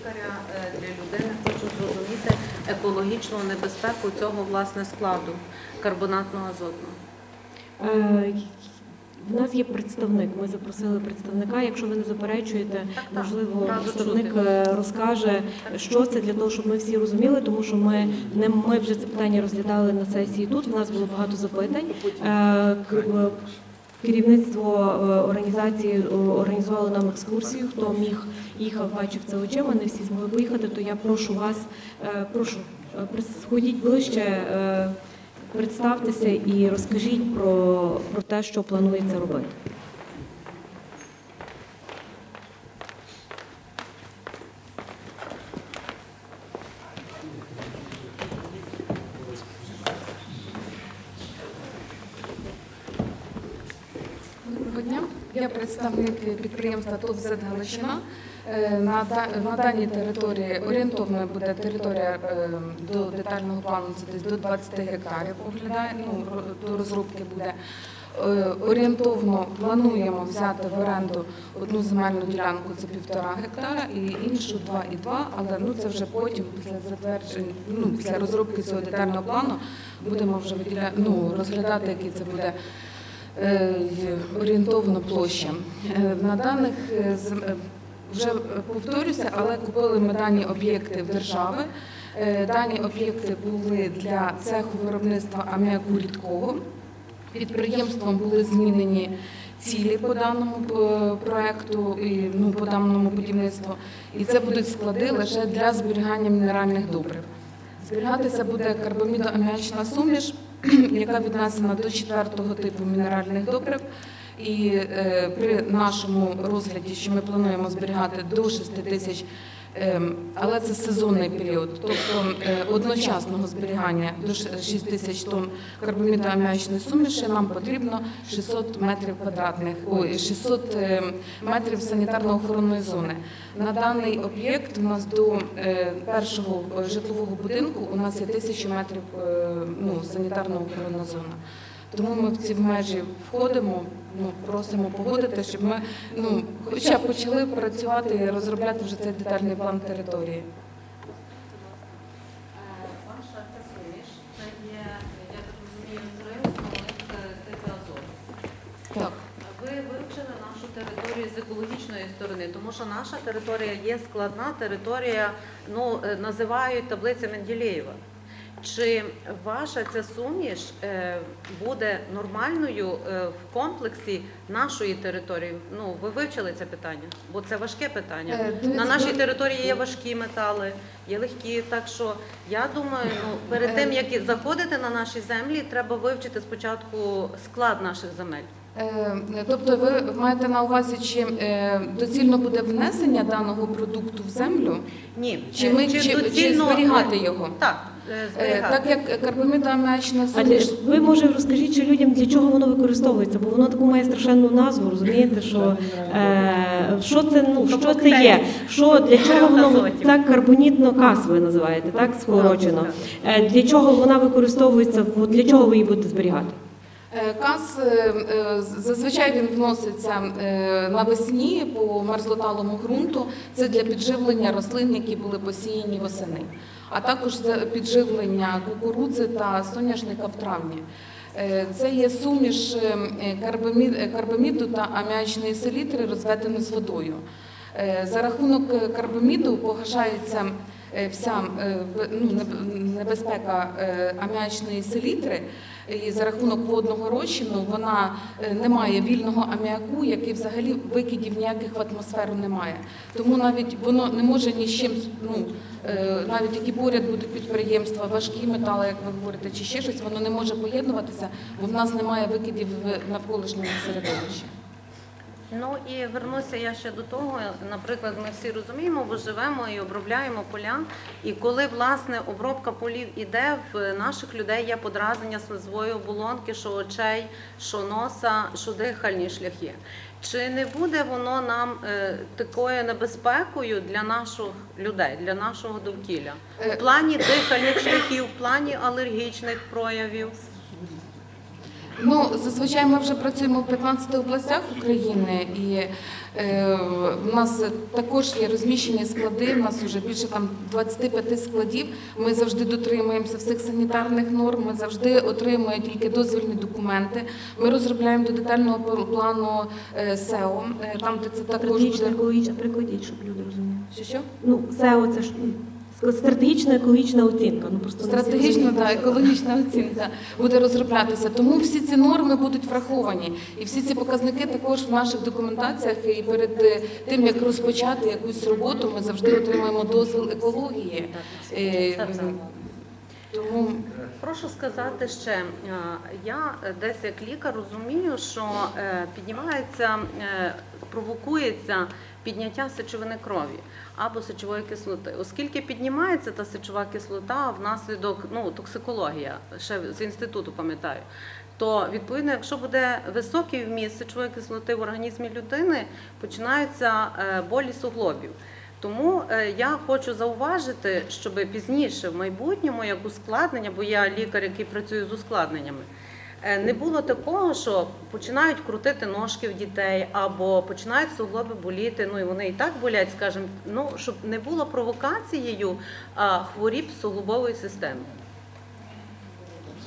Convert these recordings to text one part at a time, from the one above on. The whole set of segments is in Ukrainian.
лікаря, е, для людини хочу зрозуміти екологічну небезпеку цього власне складу карбонатного азотного. Е, В нас є представник. Ми запросили представника. Якщо ви не заперечуєте, можливо, представник е, розкаже, що це для того, щоб ми всі розуміли, тому що ми не ми вже це питання розглядали на сесії тут. В нас було багато запитань. Керівництво е, організації е, організувало нам екскурсію. Хто міг їхав, бачив це очима. Не всі змогли поїхати. То я прошу вас, е, прошу сходіть ближче. Представтеся і розкажіть про, про те, що планується робити. Представник підприємства ТОВ «ЗЕД Галичина». Е, На, даній території орієнтовно буде територія е, до детального плану, це десь до 20 гектарів оглядає, ну, до розробки буде. Е, Орієнтовно плануємо взяти в оренду одну земельну ділянку, це півтора гектара, і іншу 2,2, але ну, це вже потім, після затвердження, ну, після розробки цього детального плану, будемо вже виділя... ну, розглядати, який це буде е, орієнтовно площа. Е, На даних е, вже повторюся, але купили ми дані об'єкти в держави. Дані об'єкти були для цеху виробництва аміаку рідкого. Підприємством були змінені цілі по даному проекту і ну, по даному будівництву. І це будуть склади лише для зберігання мінеральних добрив. Зберігатися буде карбамідоаміачна суміш, яка віднесена до четвертого типу мінеральних добрив. І е, при нашому розгляді, що ми плануємо зберігати до 6 тисяч, але це сезонний період, тобто е, одночасного зберігання до 6 тисяч тонн карбамідоаміачної суміші, нам потрібно 600 метрів квадратних, ой, 600 е, метрів санітарно-охоронної зони. На даний об'єкт у нас до е, першого житлового будинку у нас є тисячі метрів ну, санітарно-охоронна зона. Тому ми в ці межі входимо, ну, просимо погодити, щоб ми ну, хоча б почали працювати і розробляти вже цей детальний план території. Так. Ви вивчили нашу територію з екологічної сторони, тому що наша територія є складна територія, ну е, називають таблиця Менделєєва. Чи ваша ця суміш е, буде нормальною е, в комплексі нашої території? Ну, ви вивчили це питання, бо це важке питання. Е, На нашій території є важкі метали, є легкі. Так що я думаю, ну перед тим як заходити на наші землі, треба вивчити спочатку склад наших земель. Тобто ви маєте на увазі, чи доцільно буде внесення даного продукту в землю, Ні, чи ми чи, чи доцільно- зберігати його? Так. Так як карбамідоаміачна А для, суміш ви може розкажіть ще людям, для чого воно використовується, бо воно таку має страшенну назву, розумієте, що е, що це ну що це є? Що для чого воно так карбонітно кас ви називаєте, так скорочено? Е, для чого вона використовується? Для чого ви її будете зберігати? Е, Каз е, е, зазвичай він вноситься е, навесні по мерзлоталому ґрунту. Це для підживлення рослин, які були посіяні восени, а також підживлення кукурудзи та соняшника в травні. Е, Це є суміш е, е, карбаміду та аміачної селітри, розведено з водою. За рахунок карбаміду погашається вся ну, небезпека аміачної селітри. І за рахунок водного розчину вона е, не має вільного аміаку, який взагалі викидів ніяких в атмосферу немає. Тому навіть воно не може ні з чим, ну е, навіть які поряд будуть підприємства, важкі метали, як ви говорите, чи ще щось, воно не може поєднуватися, бо в нас немає викидів в навколишньому середовищі. Ну і вернуся я ще до того. Наприклад, ми всі розуміємо, бо живемо і обробляємо поля. І коли власне обробка полів іде, в наших людей є подразнення слизової оболонки, що очей, що носа, що дихальні шляхи. Чи не буде воно нам е, такою небезпекою для наших людей, для нашого довкілля? Е, В плані дихальних шляхів, в плані алергічних проявів? Ну, зазвичай ми вже працюємо в 15 областях України, і е, в нас також є розміщені склади. У нас вже більше там 25 складів. Ми завжди дотримуємося всіх санітарних норм. Ми завжди отримуємо тільки дозвільні документи. Ми розробляємо до детального плану е, СЕО, е, там де це також буде. екологічно прикладіть, щоб люди розуміли. Що що? Ну, СЕО це ж стратегічна екологічна оцінка. Ну просто Стратегічна та екологічна оцінка буде розроблятися. Тому всі ці норми будуть враховані, і всі ці показники також в наших документаціях. І перед е, тим як розпочати якусь роботу, ми завжди отримуємо дозвіл екології. Е. Тому Прошу сказати ще, е, я десь як лікар розумію, що піднімається, провокується підняття сечовини крові або сечової кислоти. Оскільки піднімається та сечова кислота внаслідок ну, токсикологія, ще з інституту пам'ятаю. То відповідно, якщо буде високий вміст сечової кислоти в організмі людини, починаються е, болі суглобів. Тому е, я хочу зауважити, щоб пізніше в майбутньому, як ускладнення, бо я лікар, який працює з ускладненнями, не було такого, що починають крутити ножки в дітей або починають суглоби боліти. Ну і вони і так болять, скажімо, ну щоб не було провокацією хворіб суглобової системи. Ця фірма, вони ж не з Ну, е, цієї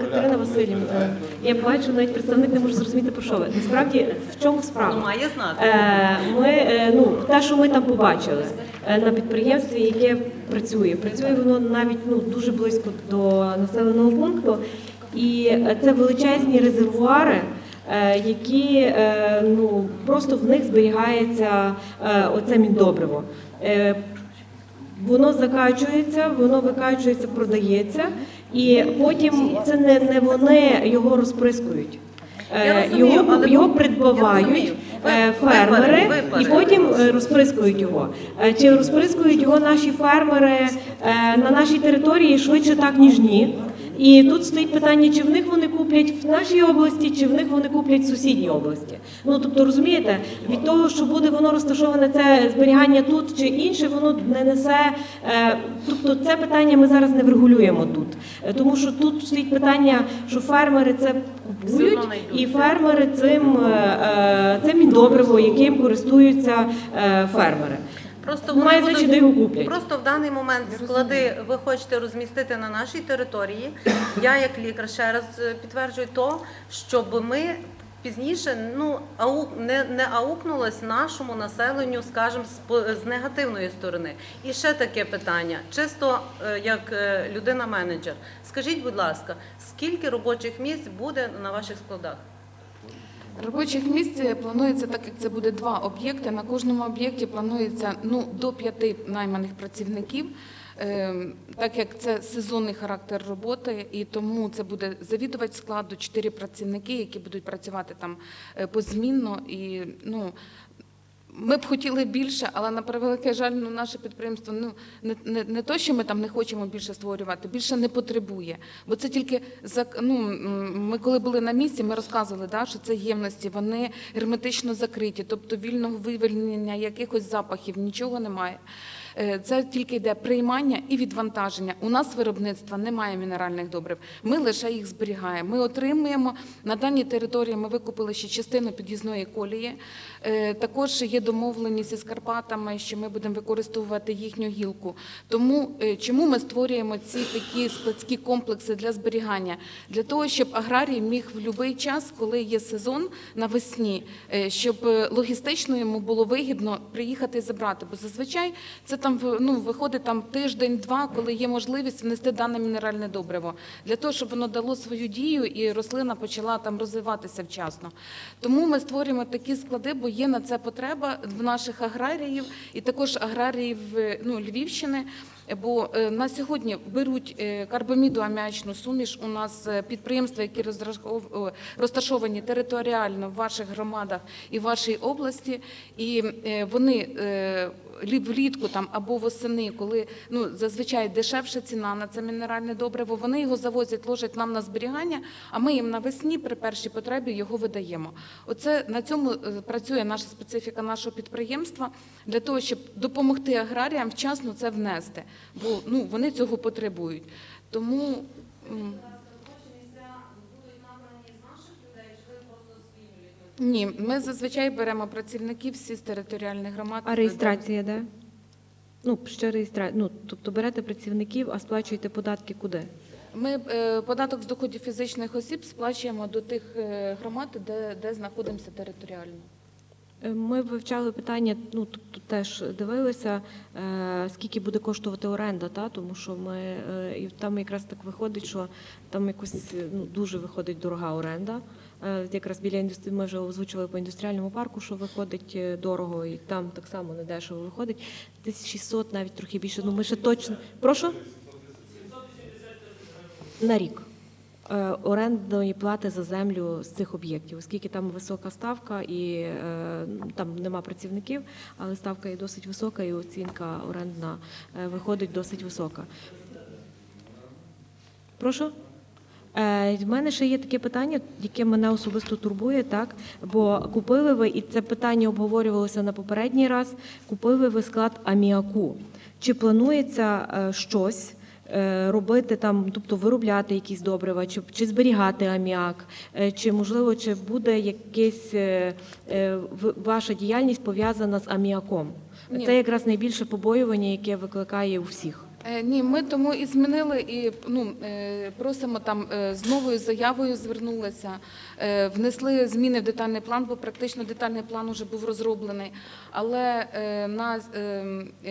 Катерина Васильівна, я бачу, навіть представник не може зрозуміти про що ви. Насправді, в чому Ну, справа? має знати. Е, Ми, е, ну, те, що ми там побачили е, на підприємстві, яке працює, працює воно навіть ну, дуже близько до населеного пункту, і е, це величезні резервуари. е, Які е, ну просто в них зберігається е, оце міндобриво. Воно закачується, воно викачується, продається, і потім це не, не вони його розприскують. Е, Я розумію, його, але його придбавають. Ви- е, фермери випари, випари. і потім е, розприскують його. Чи розприскують його наші фермери на нашій території швидше так, ніж ні. І тут стоїть питання, чи в них вони куплять в нашій області, чи в них вони куплять в сусідній області. Ну тобто, розумієте, від того, що буде воно розташоване це зберігання тут чи інше, воно не несе. е, Тобто, це питання ми зараз не врегулюємо тут, Е, тому що тут стоїть питання, що фермери це купують, і фермери цим е, це міндобриво, яким користуються фермери. Просто вони значить, будуть- де його куплять. Просто в даний момент склади ви хочете розмістити на нашій території. Я як лікар ще раз е, підтверджую то, щоб ми пізніше ну ау не, не аукнулось нашому населенню, скажімо, з, по- з негативної сторони. І ще таке питання, чисто е, як е, людина-менеджер. Скажіть, будь ласка, скільки робочих місць буде на ваших складах? Робочих місць е, планується, так як це буде два об'єкти. На кожному об'єкті планується ну, до п'яти найманих працівників. Ем, Так як це сезонний характер роботи, і тому це буде завідувач складу, чотири працівники, які будуть працювати там е, позмінно. І ну ми б хотіли більше, але на превеликий жаль, ну наше підприємство ну не, не, не то, що ми там не хочемо більше створювати, більше не потребує. Бо це тільки за ну ми коли були на місці, ми розказували, да, що це ємності, вони герметично закриті, тобто вільного вивільнення якихось запахів, нічого немає. Е, Це тільки йде приймання і відвантаження. У нас виробництва немає мінеральних добрив. Ми лише їх зберігаємо. Ми отримуємо на даній території. Ми викупили ще частину під'їзної колії. Е, Також є домовленість із Карпатами, що ми будемо використовувати їхню гілку. Тому е, чому ми створюємо ці такі складські комплекси для зберігання? Для того, щоб аграрій міг в будь-який час, коли є сезон навесні, щоб логістично йому було вигідно приїхати і забрати. Бо зазвичай це там ну, виходить там тиждень-два, коли є можливість внести дане мінеральне добриво, для того, щоб воно дало свою дію і рослина почала там розвиватися вчасно. Тому ми створюємо такі склади, бо є на це потреба в наших аграріїв і також аграріїв е, ну, Львівщини. Бо е, на сьогодні беруть е, карбаміду аміачну суміш. У нас е, підприємства, які розташовані територіально в ваших громадах і в вашій області, і вони лі- влітку там або восени, коли ну зазвичай дешевша ціна на це мінеральне добриво, вони його завозять, ложать нам на зберігання, а ми їм навесні при першій потребі його видаємо. Оце на цьому працює наша специфіка нашого підприємства для того, щоб допомогти аграріям вчасно це внести, бо ну вони цього потребують. Тому ні, ми зазвичай беремо працівників всі з територіальних громад. А реєстрація де? Ну ще реєстрація. Ну тобто берете працівників, а сплачуєте податки куди? Ми е, податок з доходів фізичних осіб сплачуємо до тих е, громад, де, де знаходимося територіально. Ми вивчали питання, ну тобто теж дивилися, е, скільки буде коштувати оренда, та тому що ми е, і там якраз так виходить, що там якось ну дуже виходить дорога оренда. Е, якраз біля індустрії ми вже озвучили по індустріальному парку, що виходить дорого, і там так само недешево виходить. Десь 600, навіть трохи більше. Ну ми ще точно прошу на рік. Е, Орендної плати за землю з цих об'єктів, оскільки там висока ставка і е, там нема працівників, але ставка є досить висока, і оцінка орендна е, виходить досить висока. Прошу. В мене ще є таке питання, яке мене особисто турбує, так бо купили ви, і це питання обговорювалося на попередній раз. Купили ви склад аміаку. Чи планується щось робити там, тобто виробляти якісь добрива, чи, чи зберігати аміак, Е, чи можливо, чи буде якесь е, е, ваша діяльність пов'язана з аміаком? Ні. Це якраз найбільше побоювання, яке викликає у всіх. Е, Ні, ми тому і змінили і ну, е, просимо там е, з новою заявою звернулися, внесли зміни в детальний план, бо практично детальний план вже був розроблений. Але на,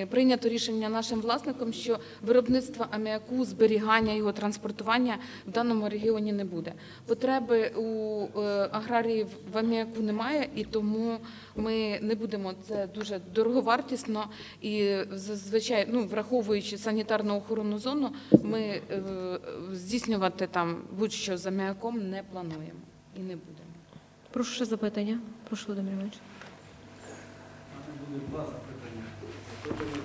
прийнято рішення нашим власникам, що виробництва аміаку, зберігання його транспортування в даному регіоні не буде. Потреби у аграріїв в аміаку немає, і тому ми не будемо це дуже дороговартісно і зазвичай, ну враховуючи санітарну охоронну зону, ми е, здійснювати там будь-що з аміаком не плануємо і не будемо. Прошу ще запитання. Прошу, Володимир Іванович. Буде два запитання. Запитання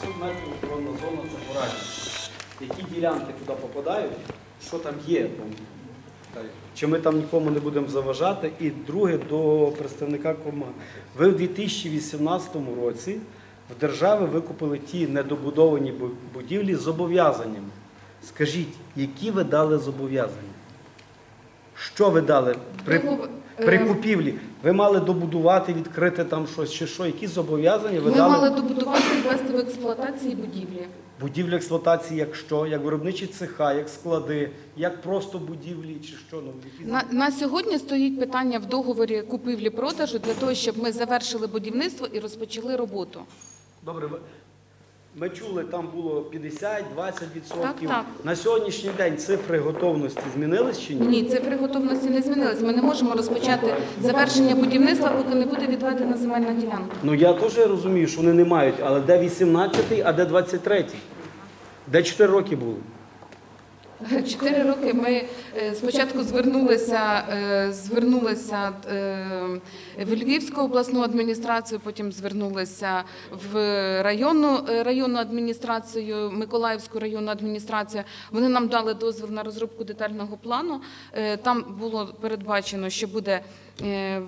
600 метрів охоронна зона це порадня. Які ділянки туди попадають, що там є? Чи ми там нікому не будемо заважати? І друге до представника КОМА. Ви в 2018 році в держави викупили ті недобудовані будівлі з зобов'язаннями. Скажіть, які ви дали зобов'язання? Що ви дали при, при е, купівлі? Ви мали добудувати, відкрити там щось чи що? Які зобов'язання ви Ми дали мали добудувати ввести в експлуатації будівлі. будівлі експлуатації, як що, як виробничі цеха, як склади, як просто будівлі, чи що? Ну, які... На, на сьогодні стоїть питання в договорі купівлі-продажу для того, щоб ми завершили будівництво і розпочали роботу. Добре, ми чули, там було 50-20%. Так, так. На сьогоднішній день цифри готовності змінились чи ні? Ні, цифри готовності не змінились. Ми не можемо розпочати завершення будівництва, поки не буде відведена земельна ділянка. Ну я теж розумію, що вони не мають, але де 18-й, а де 23-й? Де 4 роки були? Чотири роки ми е, спочатку звернулися, е, звернулися е, в Львівську обласну адміністрацію, потім звернулися в районну районну адміністрацію, Миколаївську районну адміністрацію. Вони нам дали дозвіл на розробку детального плану. Там було передбачено, що буде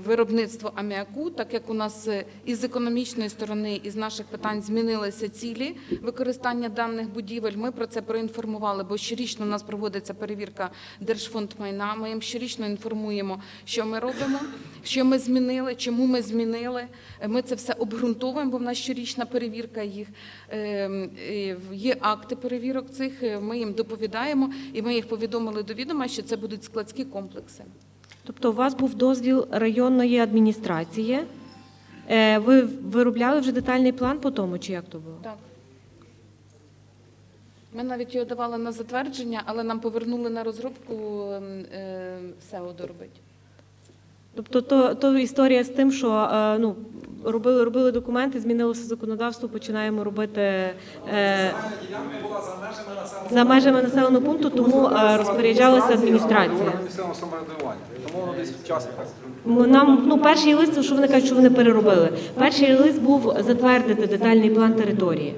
виробництво аміаку, так як у нас е, і з економічної сторони, і з наших питань змінилися цілі використання даних будівель. Ми про це проінформували, бо щорічно у нас проводиться перевірка Держфонд майна. Ми їм щорічно інформуємо, що ми робимо, що ми змінили, чому ми змінили. Е, Ми це все обґрунтовуємо, бо в нас щорічна перевірка їх. Е, е, Є акти перевірок цих. е, Ми їм доповідаємо, і ми їх повідомили до відома, що це будуть складські комплекси. Тобто у вас був дозвіл районної адміністрації. Е, Ви виробляли вже детальний план по тому, чи як то було? Так. Ми навіть його давали на затвердження, але нам повернули на розробку ем, е, СЕО доробити. Тобто, то, то історія з тим, що е, ну, робили, робили документи, змінилося законодавство, починаємо робити е, за межами населеного пункту, тому е, розпоряджалася адміністрація. Нам ну перший лист, що вони кажуть, що вони переробили. Перший лист був затвердити детальний план території.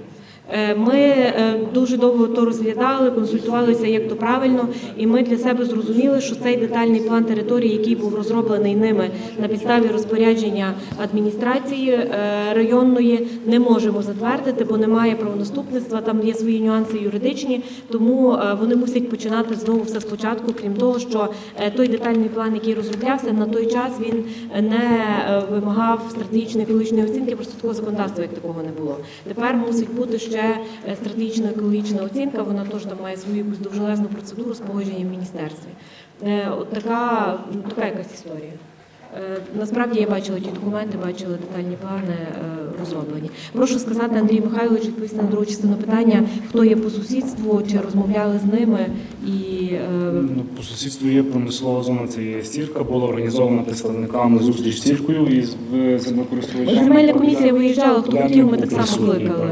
Е, Ми е, дуже довго то розглядали, консультувалися, як то правильно, і ми для себе зрозуміли, що цей детальний план території, який був розроблений ними на підставі розпорядження адміністрації е, районної, не можемо затвердити, бо немає правонаступництва. Там є свої нюанси юридичні, тому вони мусять починати знову все спочатку. Крім того, що той детальний план, який розроблявся, на той час він не вимагав стратегічної екологічної оцінки, просто такого законодавства як такого не було. Тепер мусить бути ще е, стратегічна екологічна оцінка. Вона теж там має свою якусь довжелезну процедуру з погодженням в міністерстві. Е, От така, ну, така якась історія. Е, Насправді я бачила ті документи, бачила детальні плани е, розроблені. Прошу сказати, Андрій Михайлович, відповісти на другу частину питання, хто є по сусідству, чи розмовляли з ними і е, Ну, По сусідству є промислова зона, це є стірка, була організована представниками зустріч з стіркою і з землекористувачами. Земельна комісія виїжджала, хто хотів, ми так само кликали.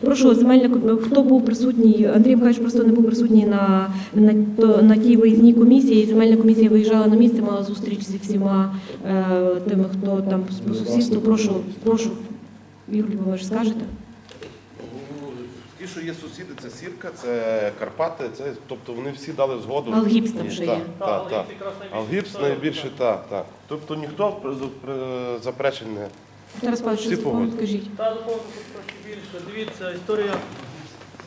Прошу, земельна хто був присутній? Андрій Михайлович просто не був присутній на, на, на тій виїзній комісії. Земельна комісія виїжджала на місце, мала зустріч зі всіма тими, хто там по сусідству. Прошу, прошу. Юрій Любомир, скажете? Ті, що є сусіди, це Сірка, це Карпати, це, тобто вони всі дали згоду. Алгіпс там Так, є. Так, так. Алгіпс найбільше, так, так. Тобто ніхто заперечень не. Тарас Павлович, скажіть. Та доповнити трошки більше. Дивіться, історія,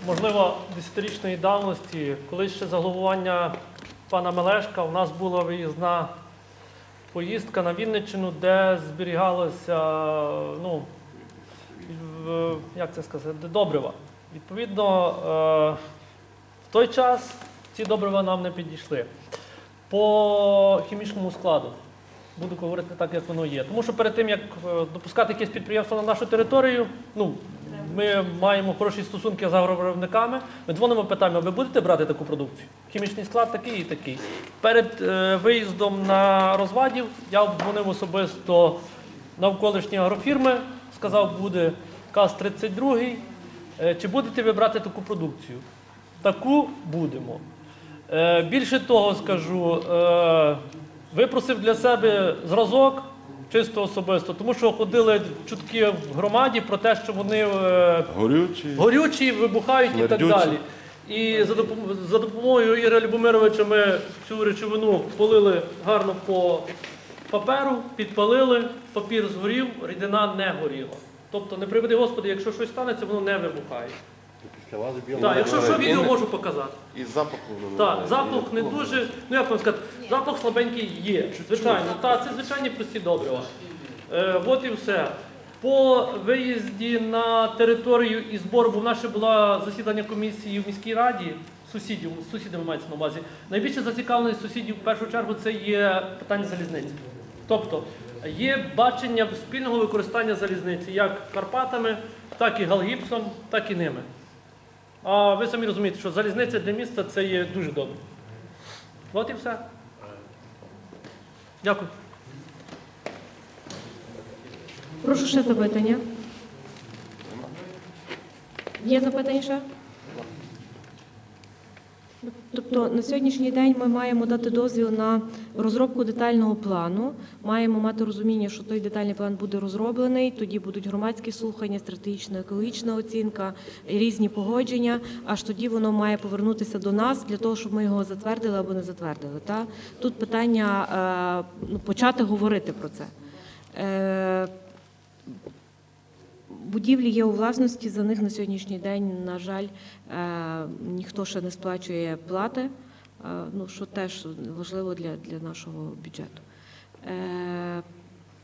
можливо, десятирічної давності. Колись ще за головування пана Мелешка у нас була виїзна поїздка на Вінниччину, де зберігалося, ну, як це сказати, добрива. Відповідно, е, в той час ці добрива нам не підійшли. По хімічному складу. Буду говорити так, як воно є. Тому що перед тим, як е, допускати якесь підприємство на нашу територію, ну, ми маємо хороші стосунки з агровиробниками. Ми дзвонимо, питаємо, ви будете брати таку продукцію? Хімічний склад такий і такий. Перед е, виїздом на розвадів я обдзвонив особисто навколишні агрофірми, сказав, буде КАЗ-32. Е, Чи будете ви брати таку продукцію? Таку будемо. Е, Більше того скажу, е, випросив для себе зразок чисто особисто, тому що ходили чутки в громаді про те, що вони е, Горючі. горючі, вибухають і так Смердючі. далі. І за допом- за допомогою Ігоря Любомировича ми цю речовину полили гарно по паперу, підпалили, папір згорів, рідина не горіла. Тобто, не приведи Господи, якщо щось станеться, воно не вибухає. Так, якщо що, відео можу показати. І запаху воно Так, запах не дуже, ну як вам сказати, запах слабенький є, звичайно. Так, це звичайні прості добрива. Е, от і все. По виїзді на територію і збору, бо в нас ще було засідання комісії в міській раді, сусідів, з сусідами мається на увазі. Найбільше зацікавленість сусідів в першу чергу це є питання залізниці. Тобто є бачення спільного використання залізниці як Карпатами, так і Галгіпсом, так і ними. А ви самі розумієте, що залізниця для міста це є дуже добре. От і все. Дякую. Прошу ще запитання. Є запитання ще? Тобто на сьогоднішній день ми маємо дати дозвіл на розробку детального плану. Маємо мати розуміння, що той детальний план буде розроблений. Тоді будуть громадські слухання, стратегічна екологічна оцінка, різні погодження. Аж тоді воно має повернутися до нас для того, щоб ми його затвердили або не затвердили. Та тут питання е, ну, почати говорити про це. Будівлі є у власності, за них на сьогоднішній день, на жаль, е, ніхто ще не сплачує плати, е, ну, що теж важливо для, для нашого бюджету. Е,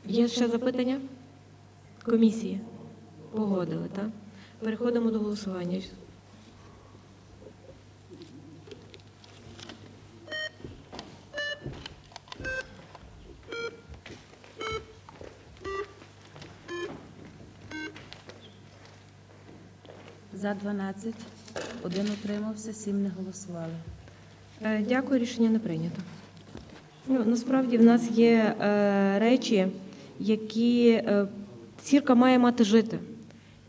Є ще запитання? Комісії? Погодили, так? Переходимо до голосування. За 12, один утримався, сім не голосували. Е, Дякую, рішення не прийнято. Ну, насправді в нас є е, речі, які е, сірка має мати жити.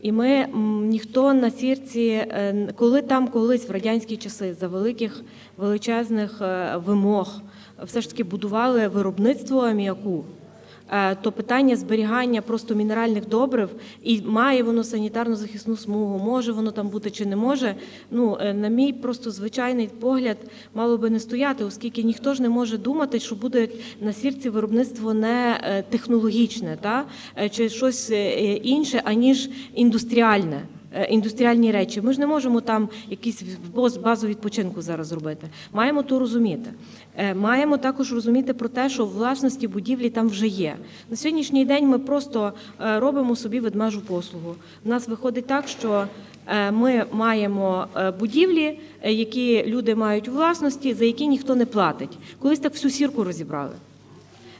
І ми ніхто на сірці, е, коли там колись в радянські часи за великих величезних е, вимог все ж таки будували виробництво аміаку. Е, то питання зберігання просто мінеральних добрив і має воно санітарну захисну смугу, може воно там бути чи не може. Ну е, на мій просто звичайний погляд мало би не стояти, оскільки ніхто ж не може думати, що буде на сірці виробництво не е, технологічне, та чи щось інше аніж індустріальне. Е, Індустріальні речі. Ми ж не можемо там боз- базу відпочинку зараз зробити. Маємо то розуміти. Е, Маємо також розуміти про те, що власності будівлі там вже є. На сьогоднішній день ми просто е, робимо собі ведмежу послугу. У нас виходить так, що ми маємо будівлі, які люди мають у власності, за які ніхто не платить. Колись так всю сірку розібрали.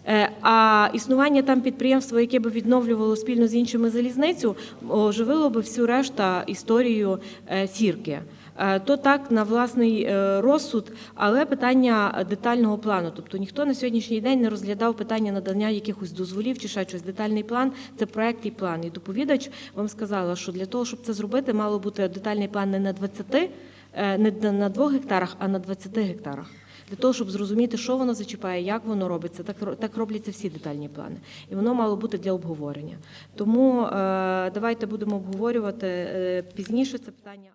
Е, А існування там підприємства, яке би відновлювало спільно з іншими залізницю, оживило би всю решта історію е, сірки. Е, То так на власний е, розсуд, але питання детального плану. Тобто ніхто на сьогоднішній день не розглядав питання надання якихось дозволів чи ще щось. Детальний план це проект і план. І доповідач вам сказала, що для того, щоб це зробити, мало бути детальний план не на 20, е, не на 2 гектарах, а на 20 гектарах для того, щоб зрозуміти, що воно зачіпає, як воно робиться. Так так робляться всі детальні плани, і воно мало бути для обговорення. Тому е, давайте будемо обговорювати е, пізніше це питання.